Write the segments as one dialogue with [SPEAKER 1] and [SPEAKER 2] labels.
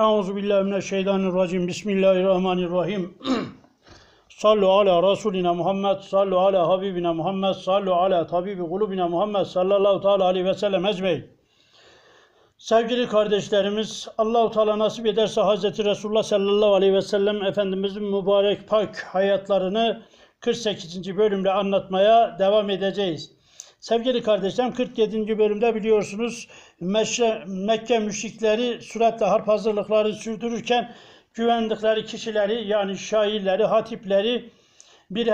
[SPEAKER 1] Euzu billahi mineşşeytanirracim. Bismillahirrahmanirrahim. Sallu ala Resulina Muhammed, sallu ala Habibina Muhammed, sallu ala tabibi kulubina Muhammed sallallahu teala aleyhi ve sellem ecmeyin. Sevgili kardeşlerimiz, Allahu Teala nasip ederse Hazreti Resulullah sallallahu aleyhi ve sellem Efendimizin mübarek pak hayatlarını 48. bölümde anlatmaya devam edeceğiz. Sevgili kardeşlerim 47. bölümde biliyorsunuz Meşe, Mekke müşrikleri süratle harp hazırlıkları sürdürürken güvendikleri kişileri yani şairleri, hatipleri bir,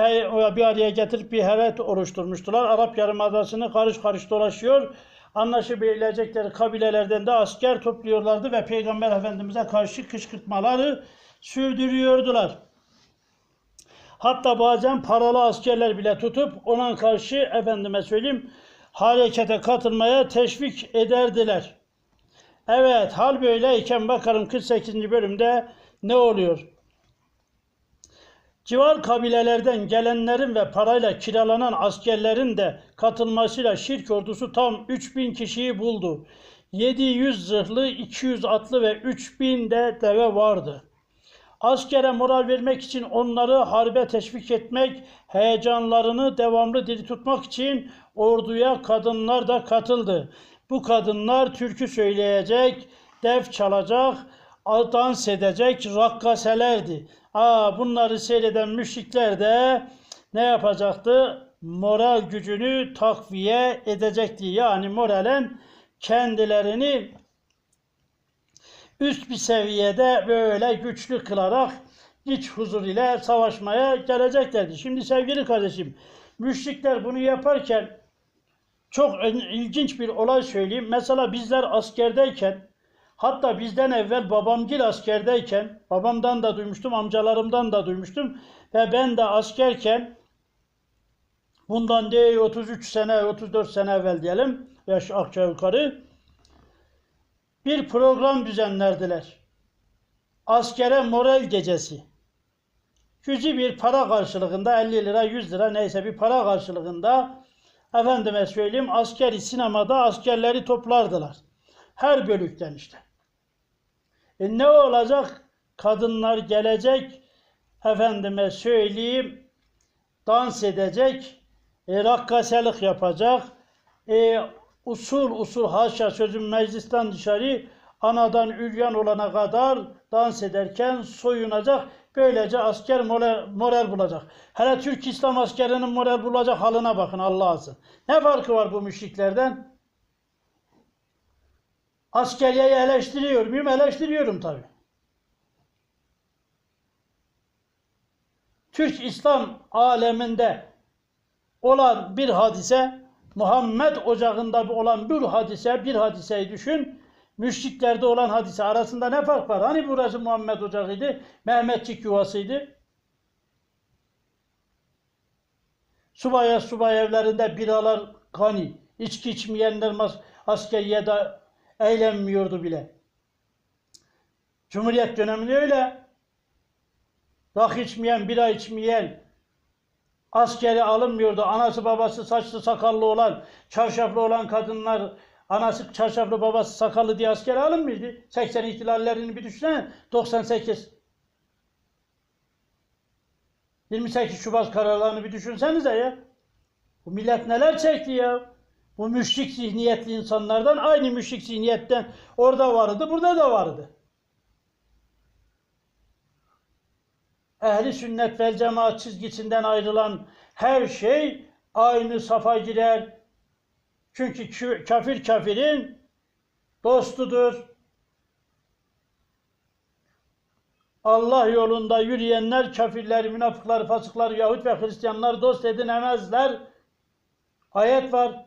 [SPEAKER 1] bir araya getirip bir heyet oluşturmuştular. Arap Yarımadası'nı karış karış dolaşıyor. Anlaşabilecekleri kabilelerden de asker topluyorlardı ve Peygamber Efendimiz'e karşı kışkırtmaları sürdürüyordular. Hatta bazen paralı askerler bile tutup ona karşı efendime söyleyeyim harekete katılmaya teşvik ederdiler. Evet hal böyleyken bakalım 48. bölümde ne oluyor? Civar kabilelerden gelenlerin ve parayla kiralanan askerlerin de katılmasıyla şirk ordusu tam 3000 kişiyi buldu. 700 zırhlı, 200 atlı ve 3000 de deve vardı. Askere moral vermek için onları harbe teşvik etmek, heyecanlarını devamlı diri tutmak için orduya kadınlar da katıldı. Bu kadınlar türkü söyleyecek, dev çalacak, dans edecek rakkaselerdi. Aa, bunları seyreden müşrikler de ne yapacaktı? Moral gücünü takviye edecekti. Yani moralen kendilerini üst bir seviyede böyle güçlü kılarak iç huzur ile savaşmaya geleceklerdi. Şimdi sevgili kardeşim, müşrikler bunu yaparken çok ilginç bir olay söyleyeyim. Mesela bizler askerdeyken, hatta bizden evvel babamgil askerdeyken, babamdan da duymuştum, amcalarımdan da duymuştum ve ben de askerken bundan değil 33 sene, 34 sene evvel diyelim, yaş aşağı yukarı, bir program düzenlerdiler. Askere moral gecesi. Cüzi bir para karşılığında 50 lira 100 lira neyse bir para karşılığında efendime söyleyeyim askeri sinemada askerleri toplardılar. Her bölükten işte. E ne olacak? Kadınlar gelecek efendime söyleyeyim dans edecek, e, rakkaselik yapacak, e, usul usul haşa sözüm meclisten dışarı anadan üryan olana kadar dans ederken soyunacak. Böylece asker moral, moral bulacak. Hele Türk İslam askerinin moral bulacak haline bakın Allah azı. Ne farkı var bu müşriklerden? Askeriyeyi eleştiriyor muyum? Eleştiriyorum tabi. Türk İslam aleminde olan bir hadise Muhammed ocağında olan bir hadise, bir hadiseyi düşün. Müşriklerde olan hadise arasında ne fark var? Hani burası Muhammed ocağıydı, Mehmetçik yuvasıydı. Subaya subay evlerinde biralar kani, içki içmeyenler askeriye de eğlenmiyordu bile. Cumhuriyet döneminde öyle. Rak içmeyen, bira içmeyen, askeri alınmıyordu. Anası babası saçlı sakallı olan, çarşaflı olan kadınlar anası çarşaflı babası sakallı diye askere alınmıyordu. 80 ihtilallerini bir düşünsene. 98. 28 Şubat kararlarını bir düşünsenize ya. Bu millet neler çekti ya. Bu müşrik zihniyetli insanlardan aynı müşrik zihniyetten orada vardı, burada da vardı. Ehli sünnet vel cemaat çizgisinden ayrılan her şey aynı safa girer. Çünkü kafir kafirin dostudur. Allah yolunda yürüyenler kafirler, münafıklar, fasıklar, Yahut ve Hristiyanlar dost edinemezler. Ayet var.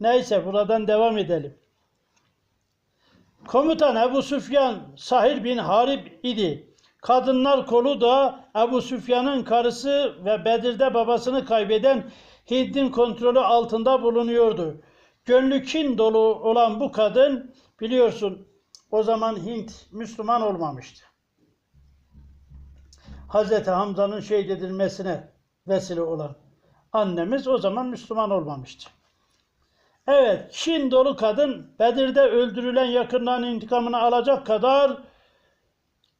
[SPEAKER 1] Neyse buradan devam edelim. Komutan Ebu Süfyan Sahir bin Harib idi. Kadınlar kolu da Ebu Süfyan'ın karısı ve Bedir'de babasını kaybeden Hint'in kontrolü altında bulunuyordu. Gönlü kin dolu olan bu kadın biliyorsun o zaman Hint Müslüman olmamıştı. Hazreti Hamza'nın şehit edilmesine vesile olan annemiz o zaman Müslüman olmamıştı. Evet, kin dolu kadın Bedir'de öldürülen yakınlarının intikamını alacak kadar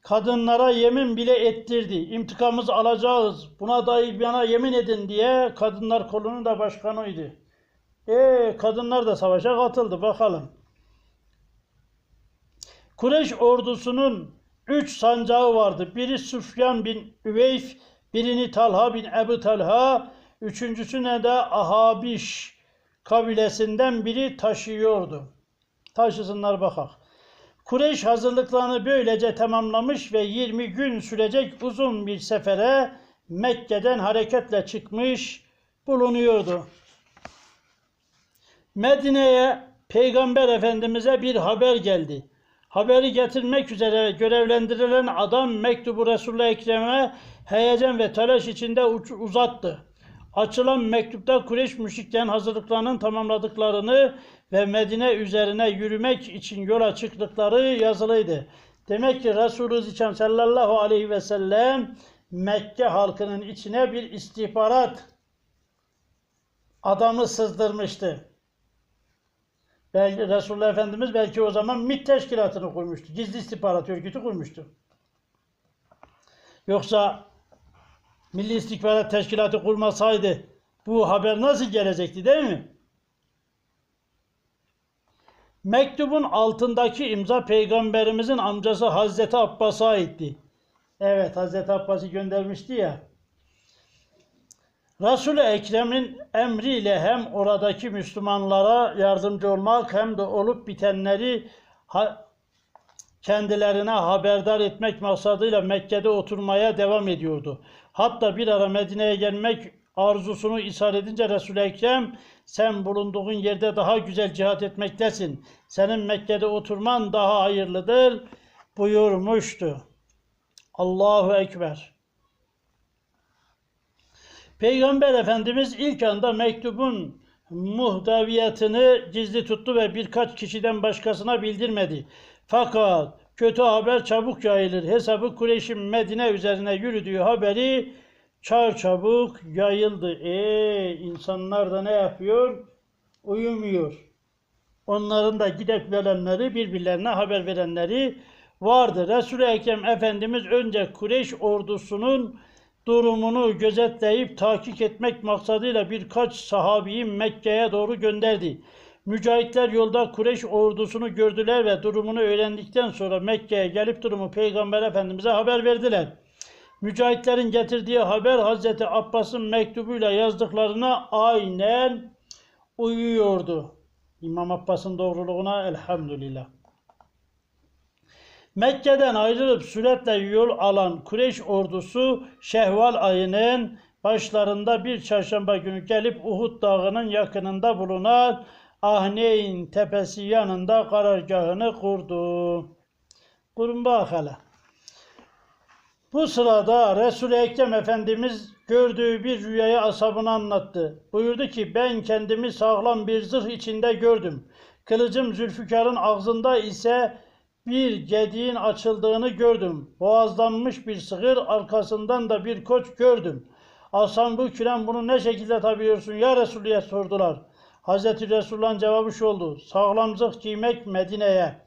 [SPEAKER 1] kadınlara yemin bile ettirdi. İntikamımızı alacağız. Buna dair bana yemin edin diye kadınlar kolunun da başkanıydı. E kadınlar da savaşa katıldı bakalım. Kureyş ordusunun üç sancağı vardı. Biri Süfyan bin Üveyf, birini Talha bin Ebu Talha, üçüncüsüne de Ahabiş kabilesinden biri taşıyordu. Taşısınlar bakak. Kureyş hazırlıklarını böylece tamamlamış ve 20 gün sürecek uzun bir sefere Mekke'den hareketle çıkmış bulunuyordu. Medine'ye Peygamber Efendimiz'e bir haber geldi. Haberi getirmek üzere görevlendirilen adam mektubu Resulullah Ekrem'e heyecan ve telaş içinde uzattı. Açılan mektupta Kureyş müşriklerin hazırlıklarının tamamladıklarını ve Medine üzerine yürümek için yola çıktıkları yazılıydı. Demek ki Resulü Zişan sallallahu aleyhi ve sellem Mekke halkının içine bir istihbarat adamı sızdırmıştı. Belki Resulullah Efendimiz belki o zaman MİT teşkilatını kurmuştu. Gizli istihbarat örgütü kurmuştu. Yoksa Milli İstihbarat Teşkilatı kurmasaydı bu haber nasıl gelecekti değil mi? Mektubun altındaki imza peygamberimizin amcası Hazreti Abbas'a aitti. Evet Hazreti Abbas'ı göndermişti ya. Resul-i Ekrem'in emriyle hem oradaki Müslümanlara yardımcı olmak hem de olup bitenleri ha- kendilerine haberdar etmek maksadıyla Mekke'de oturmaya devam ediyordu. Hatta bir ara Medine'ye gelmek arzusunu ishar edince Resul-i Ekrem sen bulunduğun yerde daha güzel cihat etmektesin. Senin Mekke'de oturman daha hayırlıdır buyurmuştu. Allahu Ekber. Peygamber Efendimiz ilk anda mektubun muhteviyatını gizli tuttu ve birkaç kişiden başkasına bildirmedi. Fakat kötü haber çabuk yayılır. Hesabı Kureyş'in Medine üzerine yürüdüğü haberi çar çabuk yayıldı. E insanlar da ne yapıyor? Uyumuyor. Onların da gidip gelenleri birbirlerine haber verenleri vardı. Resul-i Ekrem Efendimiz önce Kureyş ordusunun durumunu gözetleyip takip etmek maksadıyla birkaç sahabiyi Mekke'ye doğru gönderdi. Mücahitler yolda Kureyş ordusunu gördüler ve durumunu öğrendikten sonra Mekke'ye gelip durumu Peygamber Efendimiz'e haber verdiler. Mücahitlerin getirdiği haber Hazreti Abbas'ın mektubuyla yazdıklarına aynen uyuyordu. İmam Abbas'ın doğruluğuna elhamdülillah. Mekke'den ayrılıp süratle yol alan Kureyş ordusu Şehval ayının başlarında bir çarşamba günü gelip Uhud dağının yakınında bulunan Ahneyn tepesi yanında karargahını kurdu. Kurun bak. Bu sırada Resul-i Ekrem Efendimiz gördüğü bir rüyayı ashabına anlattı. Buyurdu ki ben kendimi sağlam bir zırh içinde gördüm. Kılıcım Zülfikar'ın ağzında ise bir gediğin açıldığını gördüm. Boğazlanmış bir sığır arkasından da bir koç gördüm. Ashab-ı kiram bunu ne şekilde tabiyorsun ya Resulü'ye sordular. Hazreti Resulullah'ın cevabı şu oldu. Sağlam zırh giymek Medine'ye,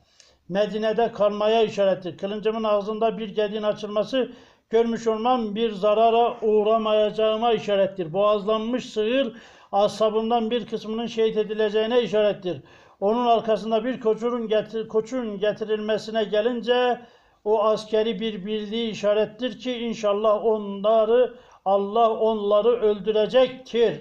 [SPEAKER 1] Medine'de kalmaya işarettir. Kılıncımın ağzında bir gediğin açılması görmüş olmam bir zarara uğramayacağıma işarettir. Boğazlanmış sığır ashabımdan bir kısmının şehit edileceğine işarettir. Onun arkasında bir koçun, getir, koçun getirilmesine gelince o askeri bir bildiği işarettir ki inşallah onları Allah onları öldürecektir.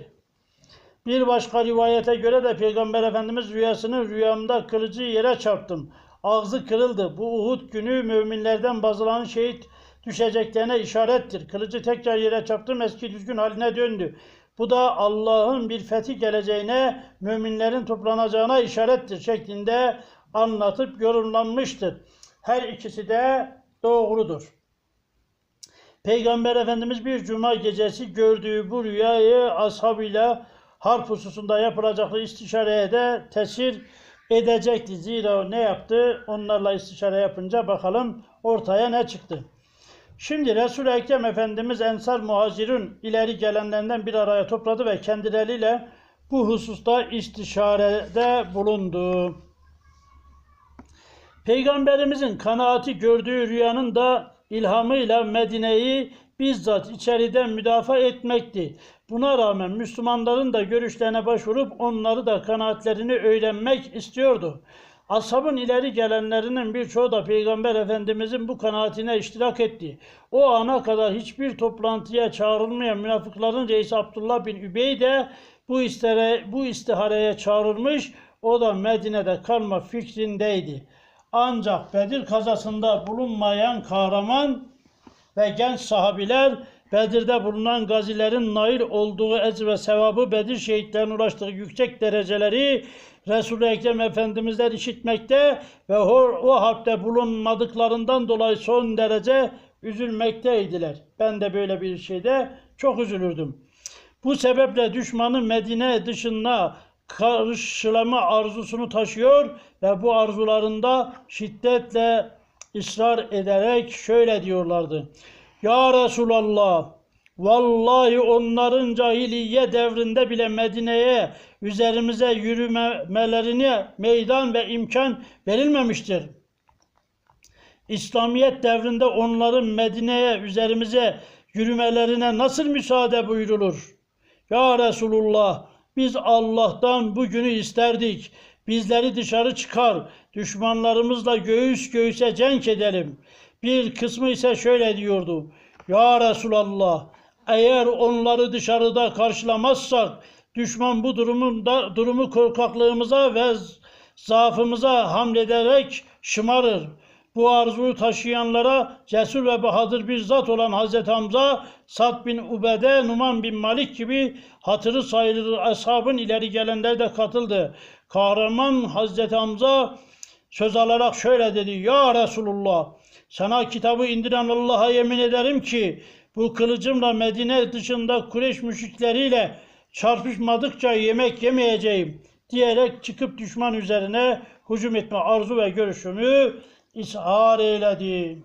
[SPEAKER 1] Bir başka rivayete göre de Peygamber Efendimiz rüyasını rüyamda kılıcı yere çarptım. Ağzı kırıldı. Bu Uhud günü müminlerden bazılarının şehit düşeceklerine işarettir. Kılıcı tekrar yere çarptım eski düzgün haline döndü. Bu da Allah'ın bir fethi geleceğine, müminlerin toplanacağına işarettir şeklinde anlatıp yorumlanmıştır. Her ikisi de doğrudur. Peygamber Efendimiz bir cuma gecesi gördüğü bu rüyayı ashabıyla harp hususunda yapılacaklı istişareye de tesir edecekti. Zira ne yaptı? Onlarla istişare yapınca bakalım ortaya ne çıktı. Şimdi Resul-i Ekrem Efendimiz Ensar Muhacir'in ileri gelenlerinden bir araya topladı ve kendileriyle bu hususta istişarede bulundu. Peygamberimizin kanaati gördüğü rüyanın da ilhamıyla Medine'yi bizzat içeriden müdafaa etmekti. Buna rağmen Müslümanların da görüşlerine başvurup onları da kanaatlerini öğrenmek istiyordu. Ashabın ileri gelenlerinin birçoğu da Peygamber Efendimizin bu kanaatine iştirak etti. O ana kadar hiçbir toplantıya çağrılmayan münafıkların reisi Abdullah bin Übey de bu, istere, bu istihareye çağrılmış, o da Medine'de kalma fikrindeydi. Ancak Bedir kazasında bulunmayan kahraman ve genç sahabiler Bedir'de bulunan gazilerin nail olduğu ecr ve sevabı Bedir şehitlerine ulaştığı yüksek dereceleri Resul-i Ekrem Efendimizler işitmekte ve o, o harpte bulunmadıklarından dolayı son derece üzülmekteydiler. Ben de böyle bir şeyde çok üzülürdüm. Bu sebeple düşmanın Medine dışına karşılama arzusunu taşıyor ve bu arzularında şiddetle ısrar ederek şöyle diyorlardı. Ya Resulallah, vallahi onların cahiliye devrinde bile Medine'ye üzerimize yürümelerine meydan ve imkan verilmemiştir. İslamiyet devrinde onların Medine'ye üzerimize yürümelerine nasıl müsaade buyurulur? Ya Resulullah, biz Allah'tan bu günü isterdik. Bizleri dışarı çıkar, düşmanlarımızla göğüs göğüse cenk edelim. Bir kısmı ise şöyle diyordu. Ya Resulallah, eğer onları dışarıda karşılamazsak, düşman bu durumunda, durumu korkaklığımıza ve zaafımıza hamlederek şımarır. Bu arzuyu taşıyanlara cesur ve bahadır bir zat olan Hazreti Hamza, Sad bin Ubede, Numan bin Malik gibi hatırı sayılır ashabın ileri gelenler de katıldı. Kahraman Hazreti Hamza söz alarak şöyle dedi. Ya Resulullah sana kitabı indiren Allah'a yemin ederim ki bu kılıcımla Medine dışında Kureyş müşrikleriyle çarpışmadıkça yemek yemeyeceğim diyerek çıkıp düşman üzerine hücum etme arzu ve görüşümü ishar eyledi.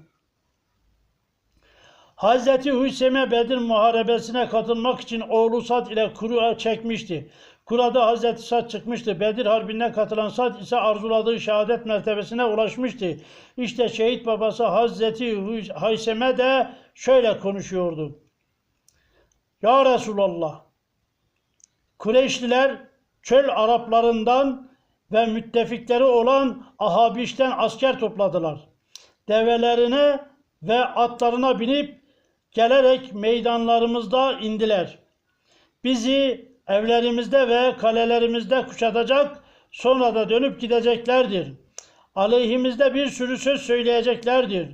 [SPEAKER 1] Hazreti Hüseyme Bedir muharebesine katılmak için oğlu Sad ile Kura çekmişti. Kurada Hazreti Sad çıkmıştı. Bedir Harbi'ne katılan Sad ise arzuladığı şehadet mertebesine ulaşmıştı. İşte şehit babası Hazreti Hayseme de şöyle konuşuyordu. Ya Resulallah, Kureyşliler çöl Araplarından ve müttefikleri olan Ahabiş'ten asker topladılar. Develerine ve atlarına binip gelerek meydanlarımızda indiler. Bizi evlerimizde ve kalelerimizde kuşatacak, sonra da dönüp gideceklerdir. Aleyhimizde bir sürü söz söyleyeceklerdir.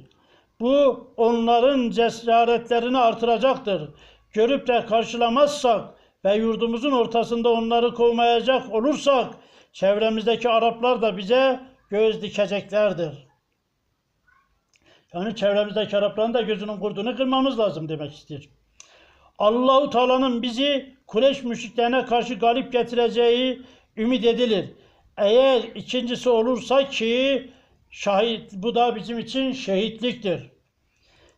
[SPEAKER 1] Bu onların cesaretlerini artıracaktır. Görüp de karşılamazsak ve yurdumuzun ortasında onları kovmayacak olursak, çevremizdeki Araplar da bize göz dikeceklerdir. Yani çevremizdeki Arapların da gözünün kurduğunu kırmamız lazım demek istiyor. Allahu Teala'nın bizi Kureyş müşriklerine karşı galip getireceği ümit edilir. Eğer ikincisi olursa ki şahit bu da bizim için şehitliktir.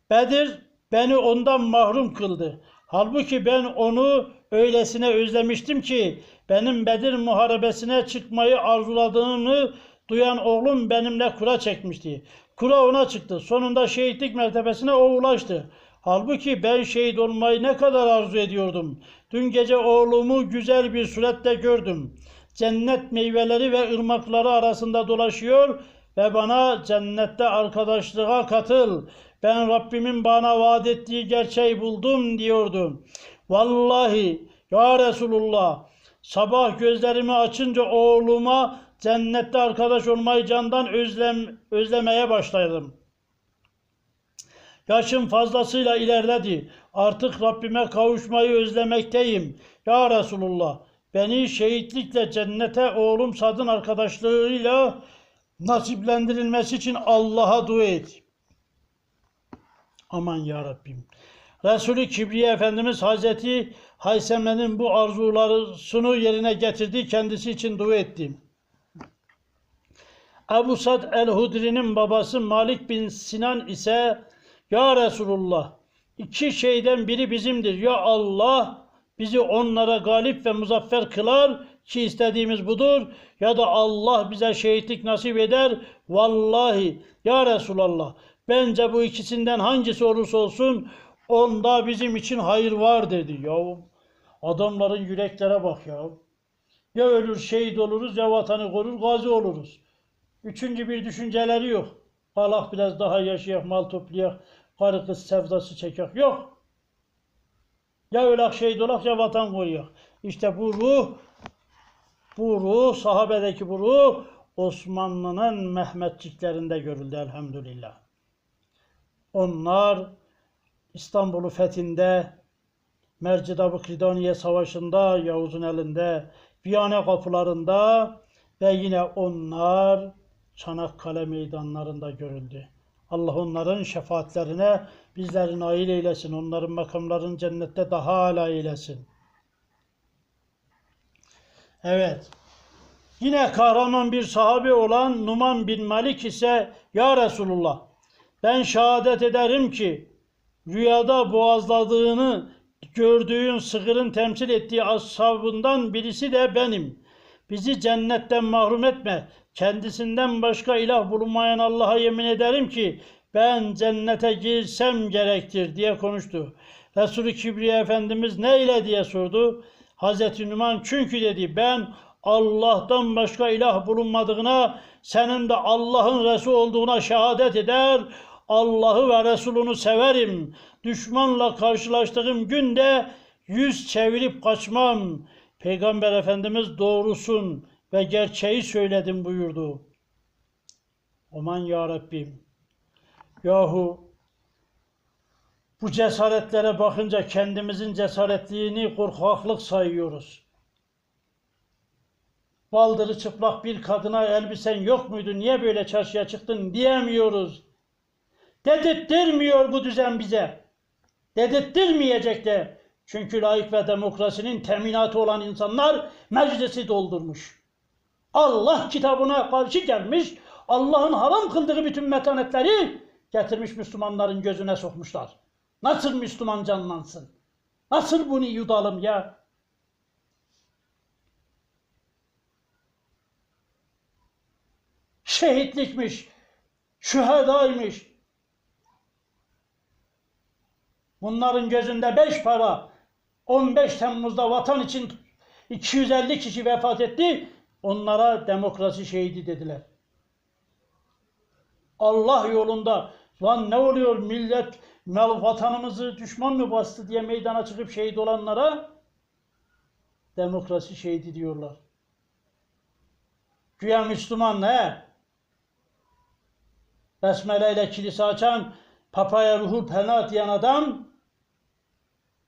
[SPEAKER 1] Bedir beni ondan mahrum kıldı. Halbuki ben onu öylesine özlemiştim ki benim Bedir muharebesine çıkmayı arzuladığımı duyan oğlum benimle kura çekmişti. Kura ona çıktı. Sonunda şehitlik mertebesine o ulaştı. Halbuki ben şehit olmayı ne kadar arzu ediyordum. Dün gece oğlumu güzel bir surette gördüm. Cennet meyveleri ve ırmakları arasında dolaşıyor ve bana cennette arkadaşlığa katıl. Ben Rabbimin bana vaat ettiği gerçeği buldum diyordu. Vallahi ya Resulullah sabah gözlerimi açınca oğluma cennette arkadaş olmayı candan özlem, özlemeye başladım. Yaşım fazlasıyla ilerledi. Artık Rabbime kavuşmayı özlemekteyim. Ya Resulullah beni şehitlikle cennete oğlum Sad'ın arkadaşlığıyla nasiplendirilmesi için Allah'a dua et. Aman ya Rabbim. Resulü Kibriye Efendimiz Hazreti Hayseme'nin bu arzularını yerine getirdi. Kendisi için dua etti. Ebu Sad el-Hudri'nin babası Malik bin Sinan ise Ya Resulullah iki şeyden biri bizimdir. Ya Allah bizi onlara galip ve muzaffer kılar ki istediğimiz budur ya da Allah bize şehitlik nasip eder. Vallahi ya Resulallah bence bu ikisinden hangisi olursa olsun onda bizim için hayır var dedi. Ya adamların yüreklere bak ya. Ya ölür şehit oluruz ya vatanı korur gazi oluruz. Üçüncü bir düşünceleri yok. Allah biraz daha yaşayak, mal toplayak, karı kız sevdası çekek. Yok. Ya ölak şehit olak ya vatan koruyak. İşte bu ruh, bu ruh, sahabedeki bu ruh Osmanlı'nın Mehmetçiklerinde görüldü elhamdülillah. Onlar İstanbul'u fethinde, Mercidabık Ridaniye Savaşı'nda Yavuz'un elinde, Viyane kapılarında ve yine onlar Çanakkale meydanlarında görüldü. Allah onların şefaatlerine bizleri nail eylesin. Onların makamlarını cennette daha âlâ eylesin. Evet. Yine kahraman bir sahabe olan Numan bin Malik ise Ya Resulullah ben şehadet ederim ki rüyada boğazladığını gördüğün sığırın temsil ettiği ashabından birisi de benim. Bizi cennetten mahrum etme. Kendisinden başka ilah bulunmayan Allah'a yemin ederim ki ben cennete girsem gerektir diye konuştu. Resul-i Kibriya Efendimiz ne ile diye sordu. Hazreti Numan çünkü dedi ben Allah'tan başka ilah bulunmadığına senin de Allah'ın Resul olduğuna şehadet eder. Allah'ı ve Resulünü severim. Düşmanla karşılaştığım günde yüz çevirip kaçmam. Peygamber Efendimiz doğrusun ve gerçeği söyledim buyurdu. Aman ya Rabbim. Yahu bu cesaretlere bakınca kendimizin cesaretliğini korkaklık sayıyoruz. Baldırı çıplak bir kadına elbisen yok muydu? Niye böyle çarşıya çıktın diyemiyoruz. Dedirttirmiyor bu düzen bize. Dedirttirmeyecek de. Çünkü layık ve demokrasinin teminatı olan insanlar meclisi doldurmuş. Allah kitabına karşı gelmiş, Allah'ın haram kıldığı bütün metanetleri getirmiş Müslümanların gözüne sokmuşlar. Nasıl Müslüman canlansın? Nasıl bunu yudalım ya? Şehitlikmiş, şühedaymış. Bunların gözünde beş para. 15 Temmuz'da vatan için 250 kişi vefat etti. Onlara demokrasi şehidi dediler. Allah yolunda lan ne oluyor millet mal vatanımızı düşman mı bastı diye meydana çıkıp şehit olanlara demokrasi şehidi diyorlar. Güya Müslüman ne? Besmele ile kilise açan, papaya ruhu pena diyen adam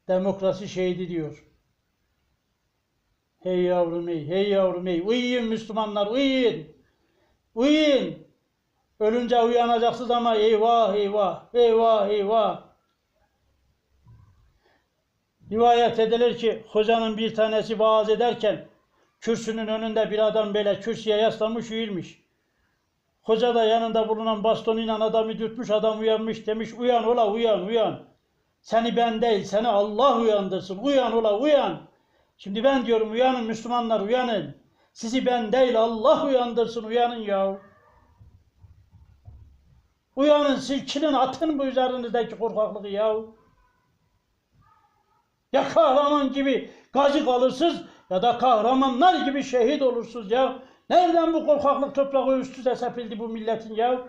[SPEAKER 1] demokrasi şehidi diyor. Hey yavrum ey, hey yavrum ey, uyuyun Müslümanlar, uyuyun. Uyuyun. Ölünce uyanacaksınız ama eyvah eyvah, eyvah eyvah. Rivayet edilir ki hocanın bir tanesi vaaz ederken kürsünün önünde bir adam böyle kürsüye yaslanmış uyurmuş. Hoca da yanında bulunan bastonuyla adamı dürtmüş, adam uyanmış demiş uyan ola uyan uyan. Seni ben değil, seni Allah uyandırsın. Uyan ola uyan. Şimdi ben diyorum uyanın Müslümanlar uyanın. Sizi ben değil Allah uyandırsın uyanın ya. Uyanın silkinin atın bu üzerinizdeki korkaklığı ya. Ya kahraman gibi gazi kalırsınız ya da kahramanlar gibi şehit olursunuz ya. Nereden bu korkaklık toprağı üstüne sepildi bu milletin ya?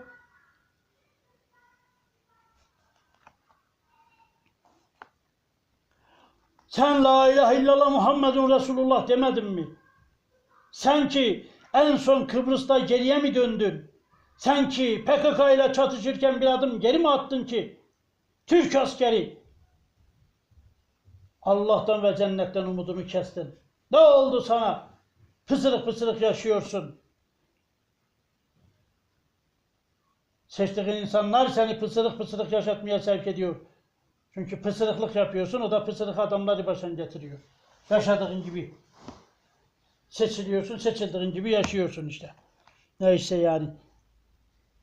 [SPEAKER 1] Sen la ilahe illallah Muhammedun Resulullah demedin mi? Sen ki en son Kıbrıs'ta geriye mi döndün? Sen ki PKK ile çatışırken bir adım geri mi attın ki? Türk askeri. Allah'tan ve cennetten umudunu kestin. Ne oldu sana? Pısırık pısırık yaşıyorsun. Seçtiğin insanlar seni pısırık pısırık yaşatmaya sevk ediyor. Çünkü pısırıklık yapıyorsun, o da pısırık adamları başına getiriyor. Yaşadığın gibi. Seçiliyorsun, seçildiğin gibi yaşıyorsun işte. Neyse yani.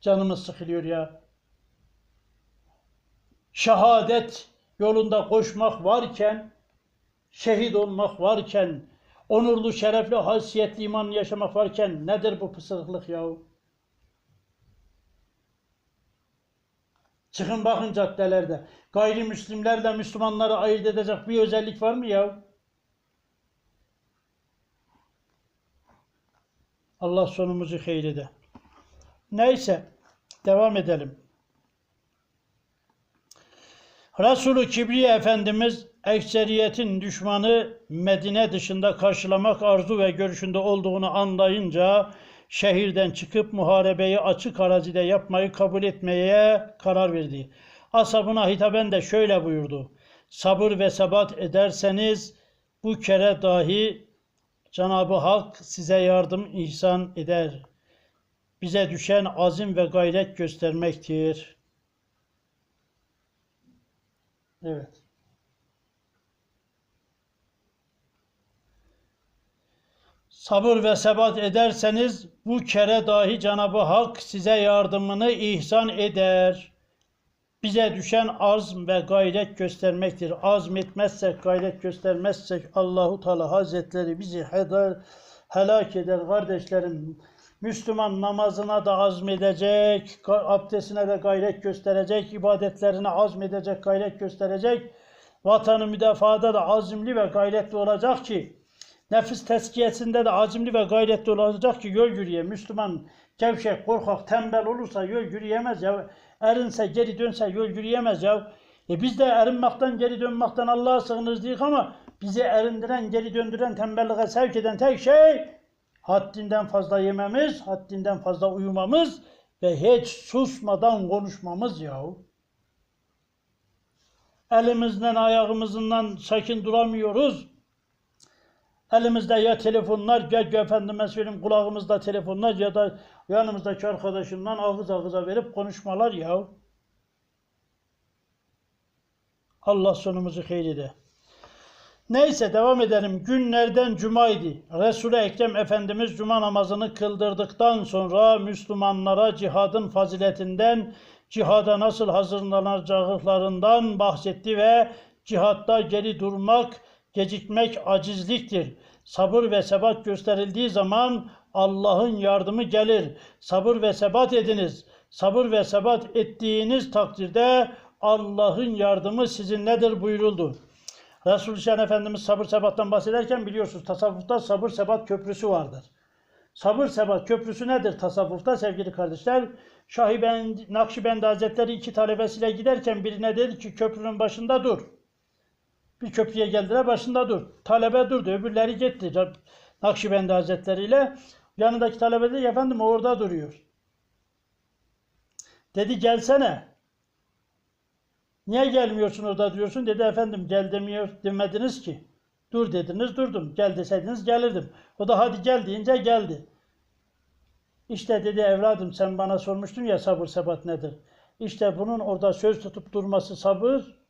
[SPEAKER 1] Canımız sıkılıyor ya. Şehadet yolunda koşmak varken şehit olmak varken, onurlu, şerefli, haysiyetli iman yaşamak varken nedir bu pısırıklık yahu? Çıkın bakın caddelerde. Gayrimüslimlerle Müslümanları ayırt edecek bir özellik var mı ya? Allah sonumuzu hayrede. Neyse, devam edelim. Resulü Kibriye Efendimiz ekseriyetin düşmanı Medine dışında karşılamak arzu ve görüşünde olduğunu anlayınca şehirden çıkıp muharebeyi açık arazide yapmayı kabul etmeye karar verdi. Asabına hitaben de şöyle buyurdu. Sabır ve sebat ederseniz bu kere dahi Cenab-ı Hak size yardım ihsan eder. Bize düşen azim ve gayret göstermektir. Evet. Sabır ve sebat ederseniz bu kere dahi Cenab-ı Hak size yardımını ihsan eder. Bize düşen azm ve gayret göstermektir. Azmetmezsek, gayret göstermezsek Allahu Teala Hazretleri bizi helak eder kardeşlerim. Müslüman namazına da azmedecek, abdestine de gayret gösterecek, ibadetlerine azmedecek, gayret gösterecek. Vatanı müdafaada da azimli ve gayretli olacak ki, nefis tezkiyesinde de azimli ve gayretli olacak ki yol yürüye. Müslüman gevşek, korkak, tembel olursa yol yürüyemez ya. Erinse, geri dönse yol yürüyemez ya. E biz de erinmekten, geri dönmekten Allah'a sığınırız dedik ama bizi erindiren, geri döndüren, tembelliğe sevk eden tek şey haddinden fazla yememiz, haddinden fazla uyumamız ve hiç susmadan konuşmamız yahu. Elimizden, ayağımızdan sakin duramıyoruz. Elimizde ya telefonlar, ya efendime söyleyeyim kulağımızda telefonlar ya da yanımızdaki arkadaşımdan ağız ağıza verip konuşmalar ya. Allah sonumuzu hayrede. Neyse devam edelim. Günlerden cumaydı. Resul-i Ekrem Efendimiz cuma namazını kıldırdıktan sonra Müslümanlara cihadın faziletinden, cihada nasıl hazırlanacaklarından bahsetti ve cihatta geri durmak, gecikmek acizliktir. Sabır ve sebat gösterildiği zaman Allah'ın yardımı gelir. Sabır ve sebat ediniz. Sabır ve sebat ettiğiniz takdirde Allah'ın yardımı sizinledir buyuruldu. Resul-i Efendimiz sabır sebattan bahsederken biliyorsunuz tasavvufta sabır sebat köprüsü vardır. Sabır sebat köprüsü nedir tasavvufta sevgili kardeşler? Şahiben Nakşibendi Hazretleri iki talebesiyle giderken birine dedi ki köprünün başında dur. Bir köprüye geldiler başında dur. Talebe durdu öbürleri gitti. Nakşibendi Hazretleri ile yanındaki talebe dedi efendim orada duruyor. Dedi gelsene. Niye gelmiyorsun orada diyorsun? Dedi efendim gel demiyor demediniz ki. Dur dediniz durdum. Gel deseydiniz gelirdim. O da hadi gel deyince geldi. İşte dedi evladım sen bana sormuştun ya sabır sebat nedir? İşte bunun orada söz tutup durması sabır,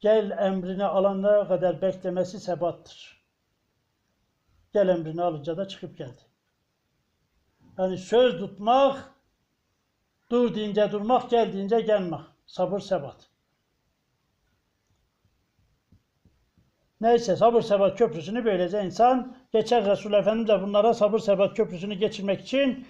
[SPEAKER 1] gel emrini alanlara kadar beklemesi sebattır. Gel emrini alınca da çıkıp geldi. Yani söz tutmak, dur deyince durmak, gel deyince gelmek. Sabır sebat. Neyse sabır sebat köprüsünü böylece insan geçer Resul Efendimiz de bunlara sabır sebat köprüsünü geçirmek için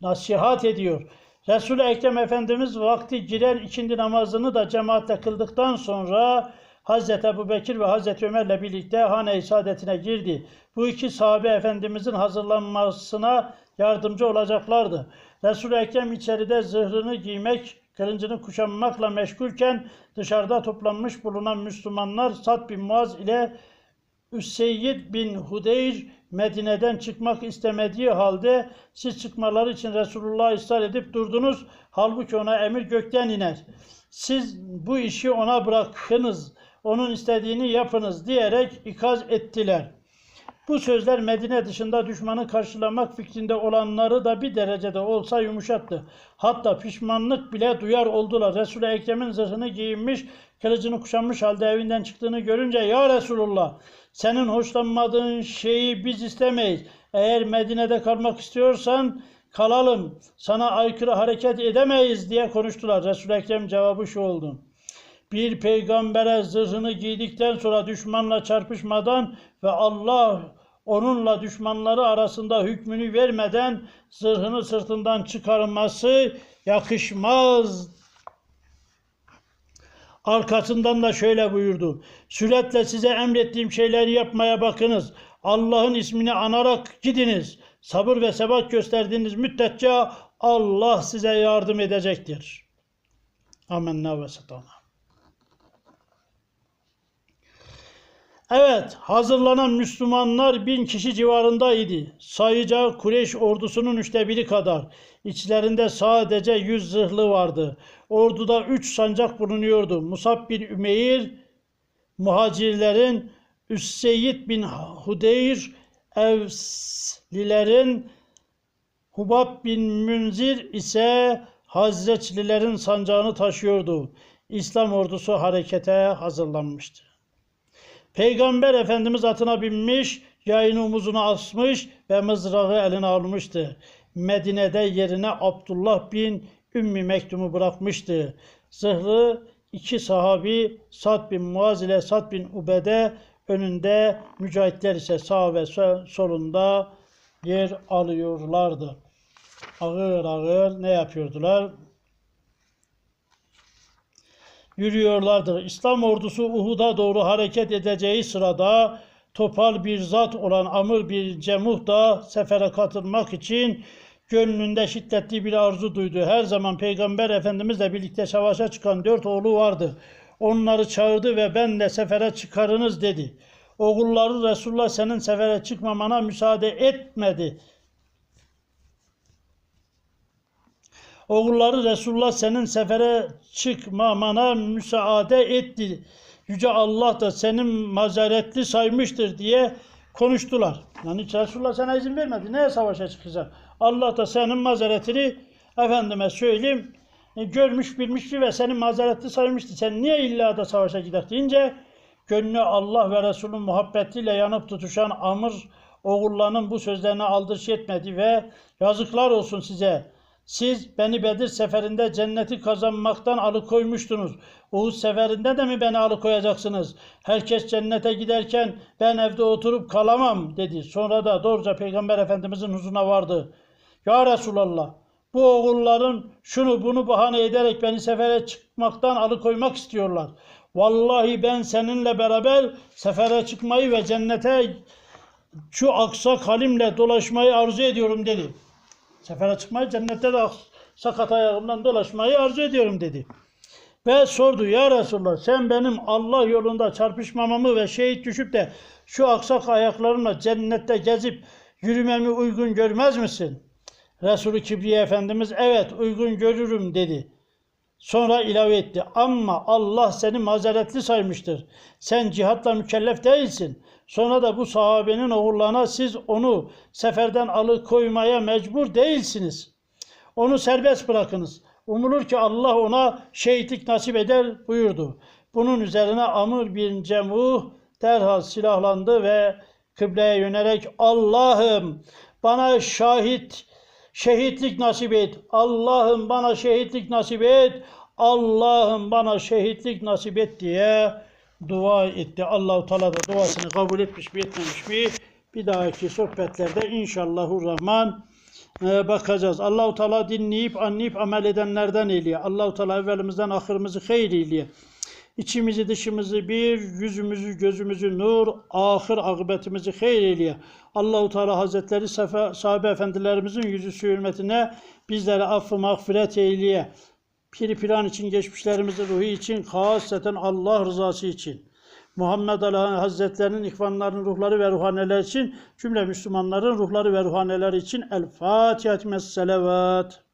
[SPEAKER 1] nasihat ediyor. Resul-i Ekrem Efendimiz vakti giren ikindi namazını da cemaatle kıldıktan sonra Hazreti Ebu Bekir ve Hazreti Ömer'le birlikte hane-i saadetine girdi. Bu iki sahabe Efendimizin hazırlanmasına yardımcı olacaklardı. Resul-i Ekrem içeride zırhını giymek, kılıncını kuşanmakla meşgulken dışarıda toplanmış bulunan Müslümanlar Sad bin Muaz ile Üseyyid bin Hudeyr Medine'den çıkmak istemediği halde siz çıkmaları için Resulullah ısrar edip durdunuz. Halbuki ona emir gökten iner. Siz bu işi ona bırakınız, onun istediğini yapınız diyerek ikaz ettiler. Bu sözler Medine dışında düşmanı karşılamak fikrinde olanları da bir derecede olsa yumuşattı. Hatta pişmanlık bile duyar oldular. Resul-i Ekrem'in zırhını giyinmiş, kılıcını kuşanmış halde evinden çıktığını görünce Ya Resulullah senin hoşlanmadığın şeyi biz istemeyiz. Eğer Medine'de kalmak istiyorsan kalalım. Sana aykırı hareket edemeyiz diye konuştular. Resul-i Ekrem cevabı şu oldu. Bir peygambere zırhını giydikten sonra düşmanla çarpışmadan ve Allah onunla düşmanları arasında hükmünü vermeden zırhını sırtından çıkarması yakışmaz. Arkasından da şöyle buyurdu. Süretle size emrettiğim şeyleri yapmaya bakınız. Allah'ın ismini anarak gidiniz. Sabır ve sebat gösterdiğiniz müddetçe Allah size yardım edecektir. Amenna ve satana. Evet, hazırlanan Müslümanlar bin kişi civarındaydı. Sayıca Kureyş ordusunun üçte biri kadar. İçlerinde sadece yüz zırhlı vardı. Orduda üç sancak bulunuyordu. Musab bin Ümeyr, muhacirlerin, Üsseyyid bin Hudeyr, Evslilerin, Hubab bin Münzir ise Hazreçlilerin sancağını taşıyordu. İslam ordusu harekete hazırlanmıştı. Peygamber Efendimiz atına binmiş, yayını omuzuna asmış ve mızrağı eline almıştı. Medine'de yerine Abdullah bin Ümmi Mektum'u bırakmıştı. Zırhlı iki sahabi Sad bin Muaz ile Sad bin Ubede önünde, mücahitler ise sağ ve so- solunda yer alıyorlardı. Ağır ağır ne yapıyordular? Yürüyorlardı. İslam ordusu Uhud'a doğru hareket edeceği sırada topal bir zat olan Amr bir Cemuh da sefere katılmak için gönlünde şiddetli bir arzu duydu. Her zaman Peygamber Efendimizle birlikte savaşa çıkan dört oğlu vardı. Onları çağırdı ve ben de sefere çıkarınız dedi. Oğulları Resulullah senin sefere çıkmamana müsaade etmedi. Oğulları Resulullah senin sefere çıkmamana müsaade etti. Yüce Allah da senin mazeretli saymıştır diye konuştular. Yani Resulullah sana izin vermedi. Neye savaşa çıkacaksın? Allah da senin mazeretini efendime söyleyeyim e, görmüş bilmişti ve senin mazeretli saymıştı. Sen niye illa da savaşa gider deyince gönlü Allah ve Resulün muhabbetiyle yanıp tutuşan Amr oğullarının bu sözlerine aldırış etmedi ve yazıklar olsun size. Siz beni Bedir seferinde cenneti kazanmaktan alıkoymuştunuz. Uhud seferinde de mi beni alıkoyacaksınız? Herkes cennete giderken ben evde oturup kalamam dedi. Sonra da doğruca Peygamber Efendimizin huzuruna vardı. Ya Resulallah bu oğulların şunu bunu bahane ederek beni sefere çıkmaktan alıkoymak istiyorlar. Vallahi ben seninle beraber sefere çıkmayı ve cennete şu aksa kalimle dolaşmayı arzu ediyorum dedi. Sefere çıkmayı cennette de sakat ayağımdan dolaşmayı arzu ediyorum dedi. Ve sordu ya Resulallah sen benim Allah yolunda çarpışmamamı ve şehit düşüp de şu aksak ayaklarımla cennette gezip yürümemi uygun görmez misin? Resulü Kibriye Efendimiz evet uygun görürüm dedi. Sonra ilave etti. Ama Allah seni mazeretli saymıştır. Sen cihatla mükellef değilsin. Sonra da bu sahabenin oğullarına siz onu seferden alıkoymaya mecbur değilsiniz. Onu serbest bırakınız. Umulur ki Allah ona şehitlik nasip eder buyurdu. Bunun üzerine Amr bin Cemuh derhal silahlandı ve kıbleye yönelerek Allah'ım bana şahit şehitlik nasip et. Allah'ım bana şehitlik nasip et. Allah'ım bana şehitlik nasip et diye dua etti. Allahu Teala da duasını kabul etmiş mi etmemiş mi? Bir dahaki sohbetlerde inşallahurrahman e, bakacağız. Allahu Teala dinleyip anlayıp amel edenlerden eyleye. Allahu Teala evvelimizden ahırımızı hayır eyleye. İçimizi dışımızı bir, yüzümüzü gözümüzü nur, ahir akıbetimizi hayır eyleye. Allahu Teala Hazretleri sahabe efendilerimizin yüzü hürmetine bizlere affı mağfiret eyleye. Piri plan için, geçmişlerimizin ruhu için, hasreten Allah rızası için. Muhammed Ali Hazretlerinin ihvanlarının ruhları ve ruhaneler için, cümle Müslümanların ruhları ve ruhaneleri için El Fatiha Selavat.